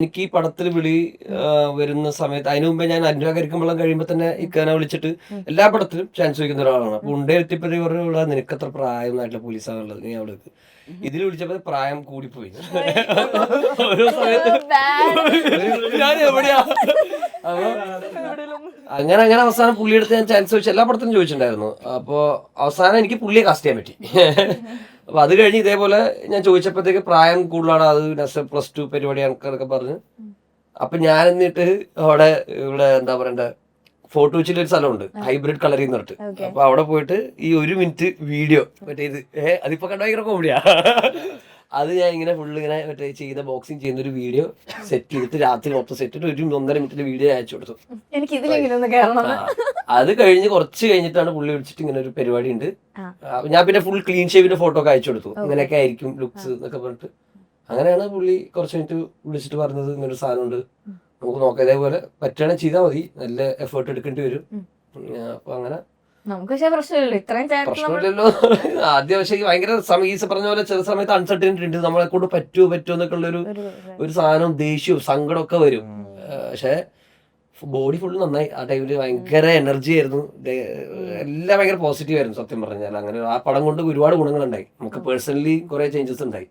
എനിക്ക് ഈ പടത്തിൽ വിളി വരുന്ന സമയത്ത് അതിനു മുമ്പേ ഞാൻ അനുരാഗരിക്കുമ്പോഴും കഴിയുമ്പോൾ തന്നെ ഇക്കാനെ വിളിച്ചിട്ട് എല്ലാ പടത്തിലും ചാൻസ് ചോദിക്കുന്ന ഒരാളാണ്. അപ്പൊ ഉണ്ടേ എത്തിപ്പറ്റി പറഞ്ഞുള്ള നിനക്ക് അത്ര പ്രായമായിട്ടുള്ള പോലീസാണുള്ളത് നീ അവിടെ ഇതിൽ വിളിച്ചപ്പോ പ്രായം കൂടിപ്പോയി. ഓരോ സമയത്ത് ഞാൻ എവിടെയാ? അങ്ങനെ അങ്ങനെ അവസാനം പുള്ളിയെടുത്ത് ഞാൻ ചാൻസ് ചോദിച്ചു എല്ലാ പടത്തിലും ചോദിച്ചിട്ടുണ്ടായിരുന്നു. അപ്പോ അവസാനം എനിക്ക് പുള്ളിയെ കാസ്റ്റ് ചെയ്യാൻ പറ്റി. അപ്പൊ അത് കഴിഞ്ഞ് ഇതേപോലെ ഞാൻ ചോദിച്ചപ്പോഴത്തേക്ക് പ്രായം കൂടുതലാണ് അത് പ്ലസ് ടു പരിപാടി കണക്കൊക്കെ പറഞ്ഞ്. അപ്പൊ ഞാൻ എന്നിട്ട് അവിടെ ഇവിടെ എന്താ പറയണ്ട ഫോട്ടോ വെച്ചിട്ട് ഒരു സ്ഥലമുണ്ട് ഹൈബ്രിഡ് കളർ എന്ന് പറഞ്ഞിട്ട്. അപ്പൊ അവിടെ പോയിട്ട് ഈ ഒരു മിനിറ്റ് വീഡിയോ മറ്റേ ഇത് ഏഹ് അതിപ്പോ കണ്ട ഭയങ്കര കോമഡിയാ അത് ഞാൻ ഇങ്ങനെ ഫുള്ള് ഇങ്ങനെ മറ്റേ ചെയ്ത ബോക്സിങ് ചെയ്യുന്ന ഒരു വീഡിയോ സെറ്റ് ചെയ്തിട്ട് രാത്രി മൊത്തം സെറ്റ് ചെയ്തിട്ട് ഒരു ഒന്നര മിനിറ്റിന്റെ വീഡിയോ അയച്ചു കൊടുത്തു. എനിക്ക് ഇതിലെങ്കിലും കയറണം അത് കഴിഞ്ഞ് കുറച്ച് കഴിഞ്ഞിട്ടാണ് പുള്ളി വിളിച്ചിട്ട് ഇങ്ങനെ ഒരു പരിപാടി ഉണ്ട്. ഞാൻ പിന്നെ ഫുൾ ക്ലീൻ ഷേവിന്റെ ഫോട്ടോ ഒക്കെ അയച്ചു കൊടുത്തു. ഇങ്ങനെയൊക്കെ ആയിരിക്കും ലുക്സ് എന്നൊക്കെ പറഞ്ഞിട്ട്. അങ്ങനെയാണ് പുള്ളി കുറച്ച് മിനിറ്റ് വിളിച്ചിട്ട് പറഞ്ഞത് ഇങ്ങനെ ഒരു സാധനം ഉണ്ട്. നമുക്ക് നോക്കാം. ഇതേപോലെ പറ്റുകയാണെങ്കിൽ ചെയ്താൽ മതി. നല്ല എഫേർട്ട് എടുക്കേണ്ടി വരും. അപ്പൊ അങ്ങനെ നമുക്ക് പക്ഷെ പ്രശ്നമില്ലല്ലോ. ഇത്രയും പ്രശ്നമില്ലല്ലോ. ആദ്യം പക്ഷേ ഭയങ്കര സമയം ഈ പറഞ്ഞ പോലെ ചില സമയത്ത് അൺസർട്ടനിറ്റി ഉണ്ട്. നമ്മളെ കൊണ്ട് പറ്റുമോ പറ്റുമോ എന്നൊക്കെ ഉള്ള ഒരു ഒരു ഒരു സാധനം ദേഷ്യവും സങ്കടമൊക്കെ വരും. പക്ഷെ ബോഡി ഫുള്ള് നന്നായി. ആ ടൈമിൽ ഭയങ്കര എനർജി ആയിരുന്നു. എല്ലാം ഭയങ്കര പോസിറ്റീവ് ആയിരുന്നു സത്യം പറഞ്ഞാൽ. അങ്ങനെ ആ പടം കൊണ്ട് ഒരുപാട് ഗുണങ്ങളുണ്ടായി. നമുക്ക് പേഴ്സണലി കുറെ ചേഞ്ചസ് ഉണ്ടായി.